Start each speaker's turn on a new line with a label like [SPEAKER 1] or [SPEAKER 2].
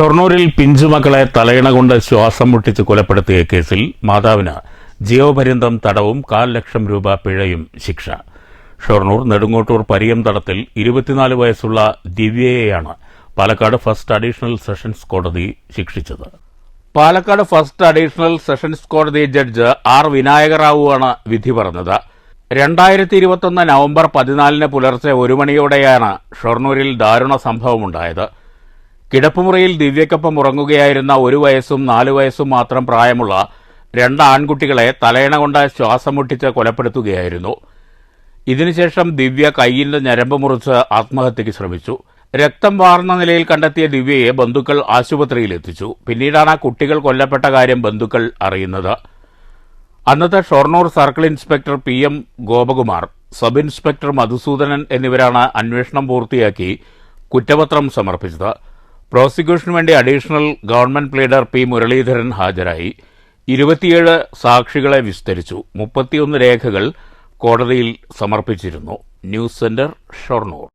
[SPEAKER 1] ഷൊർണൂരിൽ പിഞ്ചുമക്കളെ തലയിണ കൊണ്ട് ശ്വാസം മുട്ടിച്ച് കൊലപ്പെടുത്തിയ കേസിൽ മാതാവിന് ജീവപര്യന്തം തടവും കാൽ ലക്ഷം രൂപ പിഴയും ശിക്ഷ. ഷൊർണൂർ നെടുങ്ങോട്ടൂർ പരിയം തടത്തിൽ ഇരുപത്തിനാല് വയസ്സുള്ള ദിവ്യയെയാണ് പാലക്കാട് ഫസ്റ്റ് അഡീഷണൽ സെഷൻസ് കോടതി ശിക്ഷിച്ചത്. പാലക്കാട് ഫസ്റ്റ് അഡീഷണൽ സെഷൻസ് കോടതി ജഡ്ജ് ആർ വിനായകറാവുവാണ് വിധി പറഞ്ഞത്. രണ്ടായിരത്തി ഇരുപത്തൊന്ന് നവംബർ പതിനാലിന് പുലർച്ചെ ഒരു മണിയോടെയാണ് ഷൊർണൂരിൽ ദാരുണ സംഭവമുണ്ടായത്. കിടപ്പുമുറിയിൽ ദിവ്യക്കൊപ്പം ഉറങ്ങുകയായിരുന്ന ഒരു വയസ്സും നാലു വയസ്സും മാത്രം പ്രായമുള്ള രണ്ട് ആൺകുട്ടികളെ തലയണ കൊണ്ട് ശ്വാസം മുട്ടിച്ച് കൊലപ്പെടുത്തുകയായിരുന്നു. ഇതിനുശേഷം ദിവ്യ കൈയിന്റെ ഞരമ്പ് മുറിച്ച് ആത്മഹത്യയ്ക്ക് ശ്രമിച്ചു. രക്തം വാർന്ന നിലയിൽ കണ്ടെത്തിയ ദിവ്യയെ ബന്ധുക്കൾ ആശുപത്രിയിൽ എത്തിച്ചു. പിന്നീടാണ് കുട്ടികൾ കൊല്ലപ്പെട്ട കാര്യം ബന്ധുക്കൾ അറിയുന്നത്. അന്നത്തെ Shoranur circle inspector P M Gopakumar sub inspector Madhusoodanan എന്നിവരാണ് അന്വേഷണം പൂർത്തിയാക്കി കുറ്റപത്രം സമർപ്പിച്ചത്. പ്രോസിക്യൂഷനു വേണ്ടി additional government pleader P Muraleedharan ഹാജരായി. ഇരുപത്തിയേഴ് സാക്ഷികളെ വിസ്തരിച്ചു. മുപ്പത്തിയൊന്ന് രേഖകൾ കോടതിയിൽ സമർപ്പിച്ചിരുന്നു. News centre Shoranur.